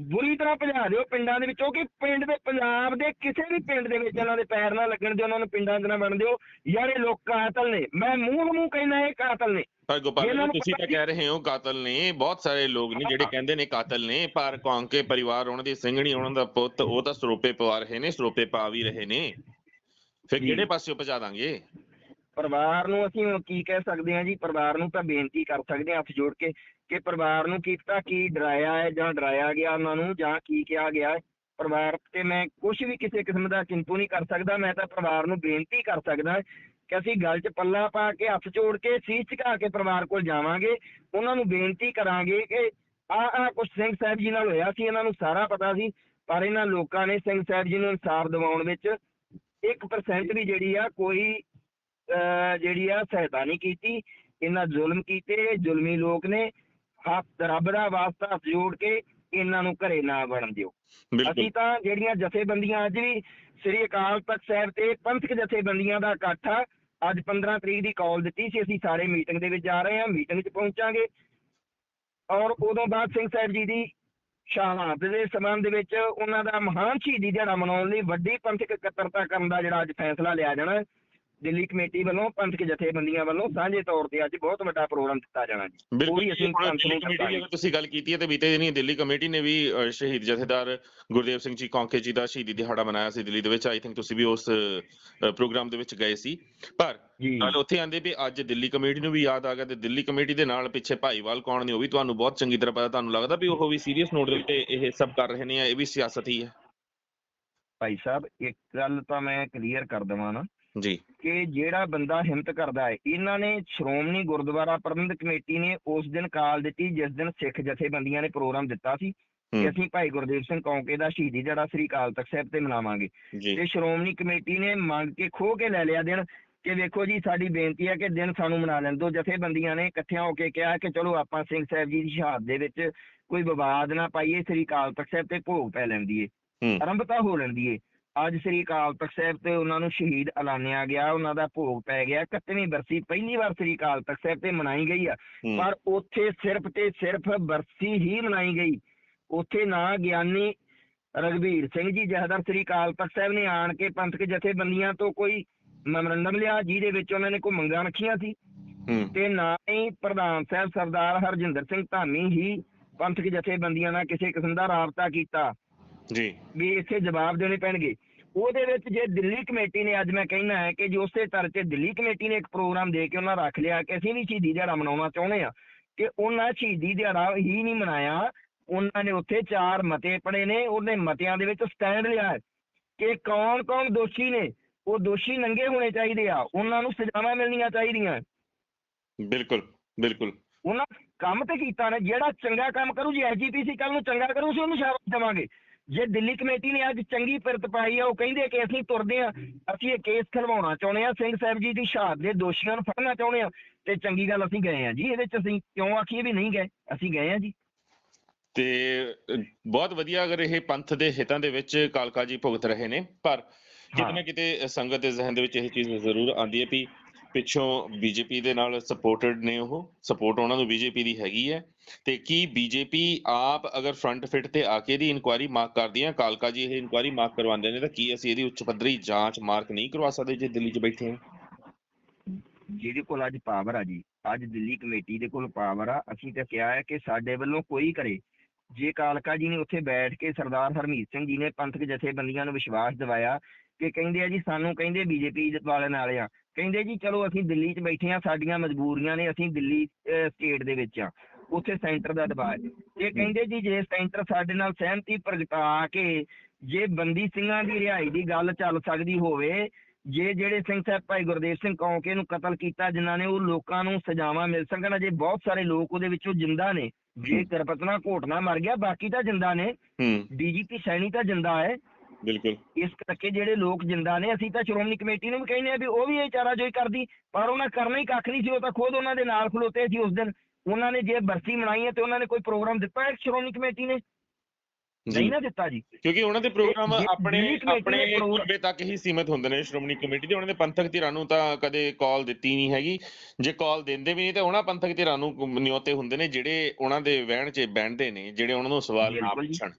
ਬੁਰੀ ਤਰ੍ਹਾਂ ਭਜਾ ਦਿਓ ਪਿੰਡਾਂ ਦੇ ਵਿੱਚੋਂ ਕਿ ਪਿੰਡ ਦੇ ਪੰਜਾਬ ਦੇ ਕਿਸੇ ਵੀ ਪਿੰਡ ਦੇ ਵਿੱਚ ਇਹਨਾਂ ਦੇ ਪੈਰ ਨਾ ਲੱਗਣ ਦਿਓ ਉਹਨਾਂ ਨੂੰ ਪਿੰਡਾਂ 'ਚ ਨਾ ਵੜਨ ਦਿਓ। ਯਾਰ ਇਹ ਲੋਕ ਕਾਤਲ ਨੇ। ਮੈਂ ਮੂੰਹ ਮੂੰਹ ਕਹਿੰਦਾ ਇਹ ਕਾਤਲ ਨੇ। ਪਰ ਗੋਪਾਲ ਨੂੰ ਤੁਸੀਂ ਤਾਂ ਕਹਿ ਰਹੇ ਹੋ ਕਾਤਲ ਨੇ। ਬਹੁਤ ਸਾਰੇ ਲੋਕ ਨੇ ਜਿਹੜੇ ਕਹਿੰਦੇ ਨੇ ਕਾਤਲ ਨੇ। ਪਰ ਕੌਂਕੇ ਪਰਿਵਾਰ ਉਹਨਾਂ ਦੀ ਸਿੰਘਣੀ ਉਹਨਾਂ ਦਾ ਪੁੱਤ ਉਹ ਤਾਂ ਸਰੋਪੇ ਪਵਾ ਰਹੇ ਨੇ ਸਰੋਪੇ ਪਾ ਵੀ ਰਹੇ ਨੇ। ਫਿਰ। ਕਿਹੜੇ ਪਾਸੇ ਪਹੁੰਚਾ ਦਾਂਗੇ? ਪਰਿਵਾਰ ਨੂੰ ਅਸੀਂ ਹੁਣ ਕੀ ਕਹਿ ਸਕਦੇ ਹਾਂ ਜੀ? ਪਰਿਵਾਰ ਨੂੰ ਤਾਂ ਬੇਨਤੀ ਕਰ ਸਕਦੇ ਹਾਂ ਹੱਥ ਜੋੜ ਕੇ ਕਿ ਪਰਿਵਾਰ ਨੂੰ ਕੀਤਾ ਕੀ ਡਰਾਇਆ ਹੈ ਜਾਂ ਡਰਾਇਆ ਗਿਆ ਉਹਨਾਂ ਨੂੰ ਜਾਂ ਕੀ ਕਿਹਾ ਗਿਆ ਹੈ। ਪਰਿਵਾਰ ਤੇ ਮੈਂ ਕੁਝ ਵੀ ਕਿਸੇ ਕਿਸਮ ਦਾ ਚਿੰਤੂ ਨਹੀਂ ਕਰ ਸਕਦਾ। ਮੈਂ ਤਾਂ ਪਰਿਵਾਰ ਨੂੰ ਬੇਨਤੀ ਕਰ ਸਕਦਾ ਕਿ ਅਸੀਂ ਗੱਲ 'ਚ ਪੱਲਾ ਪਾ ਕੇ, ਹੱਥ ਜੋੜ ਕੇ, ਸੀਸ ਝੁਕਾ ਕੇ ਪਰਿਵਾਰ ਕੋਲ ਜਾਵਾਂਗੇ। ਉਹਨਾਂ ਨੂੰ ਬੇਨਤੀ ਕਰਾਂਗੇ ਕਿ ਆ ਆ ਕੁਝ ਸਿੰਘ ਸਾਹਿਬ ਜੀ ਨਾਲ ਹੋਇਆ ਸੀ, ਇਹਨਾਂ ਨੂੰ ਸਾਰਾ ਪਤਾ ਸੀ, ਪਰ ਇਹਨਾਂ ਲੋਕਾਂ ਨੇ ਸਿੰਘ ਸਾਹਿਬ ਜੀ ਨੂੰ ਇਨਸਾਫ ਦਿਵਾਉਣ ਵਿੱਚ 1% ਵੀ ਜਿਹੜੀ ਆ ਕੋਈ ਜਿਹੜੀ ਆ ਸਹਾਇਤਾ ਨਹੀਂ ਕੀਤੀ ਇਹਨਾਂ ਜ਼ੁਲਮ ਕੀਤੇ ਇਹ ਜ਼ੁਲਮੀ ਲੋਕ ਨੇ ਹੱਥ ਰੱਬ ਦਾ ਵਾਸਤਾ ਜੋੜ ਕੇ ਇਹਨਾਂ ਨੂੰ ਘਰੇ ਨਾ ਵੜਨ ਦਿਓ। ਅਸੀਂ ਤਾਂ ਜਿਹੜੀਆਂ ਜਥੇਬੰਦੀਆਂ ਅੱਜ ਵੀ ਸ੍ਰੀ ਅਕਾਲ ਤਖਤ ਸਾਹਿਬ ਤੇ ਪੰਥਕ ਜਥੇਬੰਦੀਆਂ ਦਾ ਇਕੱਠ ਆ ਅੱਜ 15 ਤਰੀਕ ਦੀ ਕਾਲ ਦਿੱਤੀ ਸੀ ਅਸੀਂ ਸਾਰੇ ਮੀਟਿੰਗ ਦੇ ਵਿੱਚ ਜਾ ਰਹੇ ਹਾਂ ਮੀਟਿੰਗ 'ਚ ਪਹੁੰਚਾਂਗੇ। ਔਰ ਉਦੋਂ ਬਾਅਦ ਸਿੰਘ ਸਾਹਿਬ ਜੀ ਦੀ ਸ਼ਹਾਦਤ ਦੇ ਸੰਬੰਧ ਵਿੱਚ ਉਹਨਾਂ ਦਾ ਮਹਾਨ ਸ਼ਹੀਦੀ ਦਿਹਾੜਾ ਮਨਾਉਣ ਲਈ ਵੱਡੀ ਪੰਥਕ ਇਕੱਤਰਤਾ ਕਰਨ ਦਾ ਜਿਹੜਾ ਅੱਜ ਫੈਸਲਾ ਲਿਆ ਜਾਣਾ। ਦਿੱਲੀ ਕਮੇਟੀ ਵੱਲੋਂ ਪੰਥਕ ਜਥੇਬੰਦੀਆਂ ਵੱਲੋਂ ਸਾਂਝੇ ਤੌਰ ਤੇ ਅੱਜ ਬਹੁਤ ਵੱਡਾ ਪ੍ਰੋਗਰਾਮ ਦਿੱਤਾ ਜਾਣਾ ਜੀ। ਜੀ, ਅਸੀਂ ਪੰਥ ਨੂੰ ਕਮੇਟੀ ਤੁਸੀਂ ਗੱਲ ਕੀਤੀ ਹੈ ਤੇ ਬੀਤੇ ਦਿਨੀ ਦਿੱਲੀ ਕਮੇਟੀ ਨੇ ਵੀ ਸ਼ਹੀਦ ਜਥੇਦਾਰ ਗੁਰਦੇਵ ਸਿੰਘ ਜੀ ਕੌਂਕੇ ਜੀ ਦਾ ਸ਼ਹੀਦੀ ਦਿਹਾੜਾ ਮਨਾਇਆ ਸੀ ਦਿੱਲੀ ਦੇ ਵਿੱਚ। ਆਈ ਥਿੰਕ ਤੁਸੀਂ ਵੀ ਉਸ ਪ੍ਰੋਗਰਾਮ ਦੇ ਵਿੱਚ ਗਏ ਸੀ। ਪਰ ਨਾਲ ਉੱਥੇ ਆਂਦੇ ਵੀ ਅੱਜ ਦਿੱਲੀ ਕਮੇਟੀ ਨੂੰ ਵੀ ਯਾਦ ਆ ਗਿਆ ਤੇ ਦਿੱਲੀ ਕਮੇਟੀ ਦੇ ਨਾਲ ਪਿੱਛੇ ਭਾਈਵਾਲ ਕੌਣ ਨੇ ਉਹ ਵੀ ਤੁਹਾਨੂੰ ਬਹੁਤ ਚੰਗੀ ਤਰ੍ਹਾਂ ਪਤਾ ਤੁਹਾਨੂੰ ਲੱਗਦਾ ਵੀ ਉਹ ਵੀ ਸੀਰੀਅਸ ਨੋਟ ਦੇ ਉੱਤੇ ਇਹ ਸਭ ਕਰ ਰਹੇ ਨੇ ਇਹ ਵੀ ਸਿਆਸਤ ਹੀ ਹੈ? ਭਾਈ ਸਾਹਿਬ ਇੱਕ ਗੱਲ ਤਾਂ ਮੈਂ ਕਲੀਅਰ ਕਰ ਦਵਾਂ ਨਾ। ਜੀ। ਕਿ ਜਿਹੜਾ ਬੰਦਾ ਹਿੰਮਤ ਕਰਦਾ ਹੈ ਇਹਨਾਂ ਨੇ ਸ਼੍ਰੋਮਣੀ ਗੁਰਦੁਆਰਾ ਪ੍ਰਬੰਧਕ ਕਮੇਟੀ ਨੇ ਉਸ ਦਿਨ ਕਾਲ ਦਿੱਤੀ ਜਿਸ ਦਿਨ ਸਿੱਖ ਜਥੇਬੰਦੀਆਂ ਨੇ ਪ੍ਰੋਗਰਾਮ ਦਿੱਤਾ ਸੀ ਕਿ ਅਸੀਂ ਭਾਈ ਗੁਰਦੇਵ ਸਿੰਘ ਕੌਂਕੇ ਦਾ ਸ਼ਹੀਦੀ ਜਿਹੜਾ ਸ੍ਰੀ ਅਕਾਲ ਤਖਤ ਸਾਹਿਬ ਤੇ ਮਨਾਵਾਂਗੇ। ਤੇ ਸ਼੍ਰੋਮਣੀ ਕਮੇਟੀ ਨੇ ਮੰਗ ਕੇ ਖੋ ਕੇ ਲੈ ਲਿਆ ਦਿਨ ਕਿ ਵੇਖੋ ਜੀ ਸਾਡੀ ਬੇਨਤੀ ਹੈ ਕਿ ਦਿਨ ਸਾਨੂੰ ਮਨਾ ਲੈਣ ਦਿਓ। ਜਥੇਬੰਦੀਆਂ ਨੇ ਇਕੱਠਿਆਂ ਹੋ ਕੇ ਕਿਹਾ ਕਿ ਚਲੋ ਆਪਾਂ ਸਿੰਘ ਸਾਹਿਬ ਜੀ ਦੀ ਸ਼ਹਾਦਤ ਦੇ ਵਿੱਚ ਕੋਈ ਵਿਵਾਦ ਨਾ ਪਾਈਏ ਸ੍ਰੀ ਅਕਾਲ ਤਖਤ ਸਾਹਿਬ ਤੇ ਭੋਗ ਪੈ ਲੈਂਦੀ ਏ ਹੂੰ। ਆਰੰਭਤਾ ਹੋ ਲੈਂਦੀ ਏ ਅੱਜ ਸ੍ਰੀ ਅਕਾਲ ਤਖਤ ਸਾਹਿਬ ਤੇ ਉਹਨਾਂ ਨੂੰ ਸ਼ਹੀਦ ਐਲਾਨਿਆ ਗਿਆ ਉਹਨਾਂ ਦਾ ਭੋਗ ਪੈ ਗਿਆ। 31ਵੀਂ ਬਰਸੀ ਪਹਿਲੀ ਵਾਰ ਸ੍ਰੀ ਅਕਾਲ ਤਖਤ ਸਾਹਿਬ ਤੇ ਮਨਾਈ ਗਈ ਆ। ਪਰ ਉੱਥੇ ਸਿਰਫ ਤੇ ਸਿਰਫ ਬਰਸੀ ਹੀ ਮਨਾਈ ਗਈ। ਉੱਥੇ ਨਾ ਗਿਆਨੀ ਰਗਵੀਰ ਸਿੰਘ ਜੀ ਜਹਦਰ ਸ੍ਰੀ ਅਕਾਲ ਤਖਤ ਸਾਹਿਬ ਨੇ ਆਣ ਕੇ ਪੰਥਕ ਜਥੇਬੰਦੀਆਂ ਤੋਂ ਕੋਈ ਮੈਮੋਰੰਡਮ ਲਿਆ ਜਿਹਦੇ ਵਿੱਚ ਉਹਨਾਂ ਨੇ ਕੋਈ ਮੰਗਾਂ ਰੱਖੀਆਂ ਸੀ। ਤੇ ਨਾ ਹੀ ਪ੍ਰਧਾਨ ਸਾਹਿਬ ਸਰਦਾਰ ਹਰਜਿੰਦਰ ਸਿੰਘ ਧਾਮੀ ਹੀ ਪੰਥਕ ਜਥੇਬੰਦੀਆਂ ਨਾਲ ਕਿਸੇ ਕਿਸਮ ਦਾ ਰਾਬਤਾ ਕੀਤਾ। ਜੀ। ਵੀ ਇੱਥੇ ਜਵਾਬ ਦੇਣੇ ਪੈਣਗੇ। ਉਹਦੇ ਵਿੱਚ ਜੇ ਦਿੱਲੀ ਕਮੇਟੀ ਨੇ ਅੱਜ ਮੈਂ ਕਹਿਣਾ ਹੈ ਕਿ ਜੋ ਉਸੇ ਤਰ੍ਹਾਂ ਤੇ ਦਿੱਲੀ ਕਮੇਟੀ ਨੇ ਇੱਕ ਪ੍ਰੋਗਰਾਮ ਦੇ ਕੇ ਉਹਨਾਂ ਰੱਖ ਲਿਆ ਕਿ ਅਸੀਂ ਵੀ ਸ਼ਹੀਦੀ ਦਿਹਾੜਾ ਮਨਾਉਣਾ ਚਾਹੁੰਦੇ ਆ ਕਿ ਉਹਨਾਂ ਸ਼ਹੀਦੀ ਦਿਹਾੜਾ ਹੀ ਨਹੀਂ ਮਨਾਇਆ ਉਹਨਾਂ ਨੇ ਉੱਥੇ ਚਾਰ ਮਤੇ ਪੜੇ ਨੇ ਉਹਨੇ ਮਤਿਆਂ ਦੇ ਵਿੱਚ ਸਟੈਂਡ ਲਿਆ ਕਿ ਕੌਣ ਕੌਣ ਦੋਸ਼ੀ ਨੇ ਉਹ ਦੋਸ਼ੀ ਨੰਗੇ ਹੋਣੇ ਚਾਹੀਦੇ ਆ ਉਹਨਾਂ ਨੂੰ ਸਜ਼ਾਵਾਂ ਮਿਲਣੀਆਂ ਚਾਹੀਦੀਆਂ। ਬਿਲਕੁਲ ਬਿਲਕੁਲ। ਉਹਨਾਂ ਕੰਮ ਤੇ ਕੀਤਾ ਨੇ ਜਿਹੜਾ ਚੰਗਾ ਕੰਮ ਕਰੂ ਜੀ ਐਸਜੀਪੀਸੀ ਕੱਲ ਨੂੰ ਚੰਗਾ ਕਰੂ ਅਸੀਂ ਉਹਨੂੰ ਸ਼ਾਬਾਸ਼ ਦੇਵਾਂਗੇ। ਜੇ ਦਿੱਲੀ ਕਮੇਟੀ ਨੇ ਅੱਜ ਚੰਗੀ ਪਿਰਤ ਪਾਈ ਆ ਉਹ ਕਹਿੰਦੇ ਕਿ ਅਸੀਂ ਤੁਰਦੇ ਆ ਅਸੀਂ ਇਹ ਕੇਸ ਖਲਵਾਉਣਾ ਚਾਹੁੰਦੇ ਆ ਸਿੰਘ ਸਾਹਿਬ ਜੀ ਦੀ ਸ਼ਹਾਦਤ ਦੇ ਦੋਸ਼ੀਆਂ ਨੂੰ ਫੜਨਾ ਚਾਹੁੰਦੇ ਆ ਤੇ ਚੰਗੀ ਗੱਲ ਅਸੀਂ ਗਏ ਆ ਜੀ ਇਹਦੇ ਚ ਅਸੀਂ ਕਿਉਂ ਆਖੀਏ ਵੀ ਨਹੀਂ ਗਏ ਅਸੀਂ ਗਏ ਆ ਜੀ ਤੇ ਬਹੁਤ ਵਧੀਆ ਅਗਰ ਇਹ ਪੰਥ ਦੇ ਹਿੱਤਾਂ ਦੇ ਵਿੱਚ ਕਾਲਕਾ ਜੀ ਭੁਗਤ ਰਹੇ ਨੇ ਪਰ ਕਿਤੇ। ਨਾ ਕਿਤੇ ਸੰਗਤ ਦੇ ਜ਼ਿਹਨ ਦੇ ਵਿੱਚ ਇਹ ਚੀਜ਼ ਜ਼ਰੂਰ ਆਉਂਦੀ ਹੈ ਵੀ ਪਿੱਛੋਂ ਬੀਜੇਪੀ ਦੇ ਨਾਲ ਸਪੋਰਟਡ ਨੇ ਉਹ ਸਪੋਰਟ ਉਹਨਾਂ ਨੂੰ ਬੀਜੇਪੀ ਦੀ ਹੈਗੀ ਹੈ। ਤੇ ਕੀ ਬੀਜੇਪੀ ਆਪ ਅਗਰ ਫਰੰਟ ਫਿਟ ਤੇ ਆ ਕੇ ਦੀ ਇਨਕੁਆਇਰੀ ਮਾਰਕ ਕਰਦੀ ਹੈ, ਕਾਲਕਾ ਜੀ ਇਹ ਇਨਕੁਆਇਰੀ ਮਾਰਕ ਕਰਵਾਉਂਦੇ ਨੇ, ਤਾਂ ਕੀ ਅਸੀਂ ਇਹਦੀ ਉੱਚ ਪੱਧਰੀ ਜਾਂਚ ਮਾਰਕ ਨਹੀਂ ਕਰਵਾ ਸਕਦੇ ਜੇ ਦਿੱਲੀ 'ਚ ਬੈਠੇ ਹਾਂ ਜਿਹਦੇ ਕੋਲ ਅੱਜ ਪਾਵਰ ਆ ਜੀ, ਅੱਜ ਦਿੱਲੀ ਕਮੇਟੀ ਦੇ ਕੋਲ ਪਾਵਰ ਆ, ਅਸੀਂ ਤਾਂ ਕਿਹਾ ਹੈ ਕਿ ਸਾਡੇ ਵੱਲੋਂ ਕੋਈ ਕਰੇ। ਜੇ ਕਾਲਕਾ ਜੀ ਨੇ ਉੱਥੇ ਬੈਠ ਕੇ ਸਰਦਾਰ ਹਰਮੀਤ ਸਿੰਘ ਜੀ ਨੇ ਪੰਥਕ ਜਥੇਬੰਦੀਆਂ ਨੂੰ ਵਿਸ਼ਵਾਸ ਦਿਵਾਇਆ ਕਿ ਕਹਿੰਦੇ ਆ ਜੀ, ਸਾਨੂੰ ਕਹਿੰਦੇ ਬੀਜੇਪੀ ਵਾਲਿਆਂ ਨਾਲ ਆ ਕਹਿੰਦੇ ਜੀ ਚਲੋ ਅਸੀਂ ਦਿੱਲੀ 'ਚ ਬੈਠੇ ਆ ਸਾਡੀਆਂ ਮਜਬੂਰੀਆਂ ਨੇ ਅਸੀਂ ਦਿੱਲੀ ਸਟੇਟ ਦੇ ਵਿੱਚ ਆ ਉੱਥੇ ਸੈਂਟਰ ਦਾ ਦਬਾਅ ਹੈ। ਇਹ ਕਹਿੰਦੇ ਜੀ ਜੇ ਸੈਂਟਰ ਸਾਡੇ ਨਾਲ ਸਹਿਮਤੀ ਪ੍ਰਗਟਾ ਕੇ ਜੇ ਬੰਦੀ ਸਿੰਘਾਂ ਦੀ ਰਿਹਾਈ ਦੀ ਗੱਲ ਚੱਲ ਸਕਦੀ ਹੋਵੇ ਜੇ ਜਿਹੜੇ ਸਿੰਘ ਸਾਹਿਬ ਭਾਈ ਗੁਰਦੇਵ ਸਿੰਘ ਕੌਂਕੇ ਨੂੰ ਕਤਲ ਕੀਤਾ ਜਿਨ੍ਹਾਂ ਨੇ ਉਹ ਲੋਕਾਂ ਨੂੰ ਸਜ਼ਾਵਾਂ ਮਿਲ ਸਕਣ ਅਜੇ ਬਹੁਤ ਸਾਰੇ ਲੋਕ ਉਹਦੇ ਵਿੱਚੋਂ ਜਿੰਦਾ ਨੇ। ਜੇ ਕਰਪਤਨਾ ਘੋਟਣਾ ਮਰ ਗਿਆ ਬਾਕੀ ਤਾਂ ਜਿੰਦਾ ਨੇ। ਹੂੰ। ਡੀਜੀਪੀ ਸੈਣੀ ਤਾਂ ਜਿੰਦਾ ਹੈ। ਬਿਲਕੁਲ। ਇਸ ਕਰਕੇ ਜਿਹੜੇ ਲੋਕ ਜਿੰਦਾ ਨੇ ਅਸੀਂ ਤਾਂ ਸ਼੍ਰੋਮਣੀ ਕਮੇਟੀ ਨੂੰ ਵੀ ਕਹਿੰਦੇ ਆ ਵੀ ਉਹ ਵੀ ਇਹ ਚਾਰਾਜੋਈ ਕਰਦੀ ਪਰ ਉਹਨਾਂ ਕਰਨਾ ਹੀ ਕੱਖ ਨਹੀਂ ਸੀ ਉਹ ਤਾਂ ਖੁਦ ਉਹਨਾਂ ਦੇ ਨਾਲ ਖਲੋਤੇ ਸੀ ਉਸ ਦਿਨ। ਉਹਨਾਂ ਨੇ ਜੇ ਬਰਸੀ ਮਨਾਈ ਹੈ ਤੇ ਉਹਨਾਂ ਨੇ ਕੋਈ ਪ੍ਰੋਗਰਾਮ ਦਿੱਤਾ ਹੈ ਸ਼੍ਰੋਮਣੀ ਕਮੇਟੀ ਨੇ? ਨਹੀਂ ਨਾ ਦਿੱਤਾ ਜੀ। ਕਿਉਂਕਿ ਉਹਨਾਂ ਦੇ ਪ੍ਰੋਗਰਾਮ ਆਪਣੇ ਆਪਣੇ ਨੇ ਸੂਬੇ ਤੱਕ ਹੀ ਸੀਮਿਤ ਹੁੰਦੇ ਨੇ ਸ਼੍ਰੋਮਣੀ ਕਮੇਟੀ ਦੇ। ਉਹਨਾਂ ਦੇ ਪੰਥਕ ਧਿਰਾਂ ਨੂੰ ਤਾਂ ਕਦੇ ਕਾਲ ਦਿੱਤੀ ਨਹੀਂ ਹੈਗੀ। ਜੇ ਕਾਲ ਦਿੰਦੇ ਵੀ ਨਹੀਂ ਤਾਂ ਉਹਨਾਂ ਪੰਥਕ ਧਿਰਾਂ ਨੂੰ ਨਿਯੋਤੇ ਹੁੰਦੇ ਨੇ ਜਿਹੜੇ ਉਹਨਾਂ ਦੇ ਵਹਿਣ 'ਚ ਬੈਠਦੇ ਨੇ ਜਿਹੜੇ ਉਹਨਾਂ ਨੂੰ ਸਵਾਲ ਨਾ। ਪੁੱਛਣ।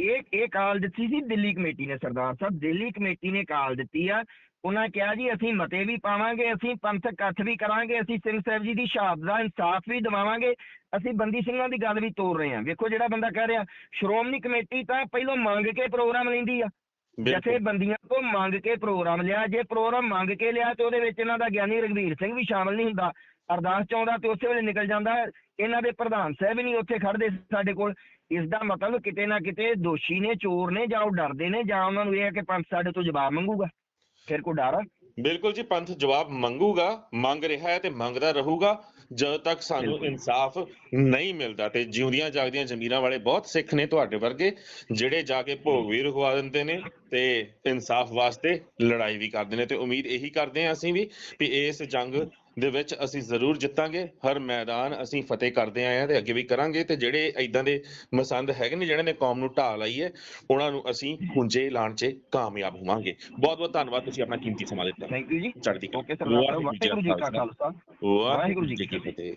ਇਹ ਇਹ ਕਾਲ ਦਿੱਤੀ ਸੀ ਦਿੱਲੀ ਕਮੇਟੀ ਨੇ ਸਰਦਾਰ ਸਾਹਿਬ। ਦਿੱਲੀ ਕਮੇਟੀ ਨੇ ਕਾਲ ਦਿੱਤੀ ਆ। ਉਹਨਾਂ ਕਿਹਾ ਜੀ ਅਸੀਂ ਮਤੇ ਵੀ ਪਾਵਾਂਗੇ ਅਸੀਂ ਪੰਥਕ ਇਕੱਠ ਵੀ ਕਰਾਂਗੇ ਅਸੀਂ ਸਿੰਘ ਸਾਹਿਬ ਜੀ ਦੀ ਸ਼ਹਾਦਤ ਦਾ ਇਨਸਾਫ ਵੀ ਦਿਵਾਵਾਂਗੇ। ਅਸੀਂ ਬੰਦੀ ਸਿੰਘਾਂ ਦੀ ਗੱਲ ਵੀ ਤੋੜ ਰਹੇ ਹਾਂ। ਵੇਖੋ ਜਿਹੜਾ ਬੰਦਾ ਕਹਿ ਰਿਹਾ ਸ਼੍ਰੋਮਣੀ ਕਮੇਟੀ ਤਾਂ ਪਹਿਲਾਂ ਮੰਗ ਕੇ ਪ੍ਰੋਗਰਾਮ ਲੈਂਦੀ ਆ। ਜਥੇ ਬੰਦੀਆਂ ਤੋਂ ਮੰਗ ਕੇ ਪ੍ਰੋਗਰਾਮ ਲਿਆ। ਜੇ ਪ੍ਰੋਗਰਾਮ ਮੰਗ ਕੇ ਲਿਆ ਤੇ ਉਹਦੇ ਵਿੱਚ ਇਹਨਾਂ ਦਾ ਗਿਆਨੀ ਰਗਵੀਰ ਸਿੰਘ ਵੀ ਸ਼ਾਮਲ ਨਹੀਂ ਹੁੰਦਾ। ਅਰਦਾਸ ਚਾਹੁੰਦਾ ਤੇ ਉਸੇ ਵੇਲੇ ਨਿਕਲ ਜਾਂਦਾ। ਇਹਨਾਂ ਦੇ ਪ੍ਰਧਾਨ ਸਾਹਿਬ ਨਹੀਂ ਉੱਥੇ ਖੜਦੇ ਸਾਡੇ ਕੋਲ। ਇਸ ਦਾ ਮਤਲਬ ਕਿਤੇ ਨਾ ਕਿਤੇ ਦੋਸ਼ੀ ਨੇ ਚੋਰ ਨੇ ਜਾਂ ਉਹ ਡਰਦੇ ਨੇ ਜਾਂ ਉਹਨਾਂ ਨੂੰ ਇਹ ਹੈ ਕਿ ਪੰਥ ਸਾਡੇ ਤੋਂ ਜਵਾਬ ਮੰਗੂਗਾ। ਫਿਰ ਕੋਈ ਡਰ ਆ? ਬਿਲਕੁਲ ਜੀ ਪੰਥ ਜਵਾਬ ਮੰਗੂਗਾ ਮੰਗ ਰਿਹਾ ਹੈ ਤੇ ਮੰਗਦਾ ਰਹੂਗਾ। ਜਦੋਂ ਤੱਕ ਸਾਨੂੰ। ਇਨਸਾਫ ਨਹੀਂ ਮਿਲਦਾ ਤੇ ਜਿਉਂਦੀਆਂ ਜਾਗਦੀਆਂ ਜ਼ਮੀਰਾਂ ਵਾਲੇ ਬਹੁਤ ਸਿੱਖ ਨੇ ਤੁਹਾਡੇ ਵਰਗੇ ਜਿਹੜੇ ਜਾ ਕੇ ਭੋਗ ਵੀ ਰਖਵਾ ਦਿੰਦੇ ਨੇ ਤੇ ਇਨਸਾਫ ਵਾਸਤੇ ਲੜਾਈ ਵੀ ਕਰਦੇ ਨੇ ਤੇ ਉਮੀਦ ਇਹੀ ਕਰਦੇ ਹਾਂ ਅਸੀਂ ਵੀ ਵੀ ਇਸ ਜੰਗ ਦੇ ਵਿੱਚ ਅਸੀਂ ਜ਼ਰੂਰ ਜਿੱਤਾਂਗੇ। ਹਰ ਮੈਦਾਨ ਅਸੀਂ ਫਤਿਹ ਕਰਦੇ ਆਏ ਹਾਂ ਤੇ ਅੱਗੇ ਵੀ ਕਰਾਂਗੇ ਤੇ ਜਿਹੜੇ ਇਦਾਂ ਦੇ ਮਸੰਦ ਹੈਗੇ ਨੇ ਜਿਹੜੇ ਨੇ ਕੌਮ ਨੂੰ ਢਾਹ ਲਈ ਹੈ ਉਹਨਾਂ ਨੂੰ ਅਸੀਂ ਹੁੰਜੇ ਲਾਣ 'ਚ ਕਾਮਯਾਬ ਹੋਵਾਂਗੇ। ਬਹੁਤ ਬਹੁਤ ਧੰਨਵਾਦ ਤੁਸੀਂ ਆਪਣਾ ਕੀਮਤੀ ਸਮਾਂ ਦਿੱਤਾ। ਥੈਂਕ ਯੂ ਜੀ। ਚੜ੍ਹਦੀ ਕਲਾ। ਵਾਹਿਗੁਰੂ ਜੀ ਕਾ ਖਾਲਸਾ। ਵਾਹਿਗੁਰੂ ਜੀ ਕੀ ਫਤਿਹ।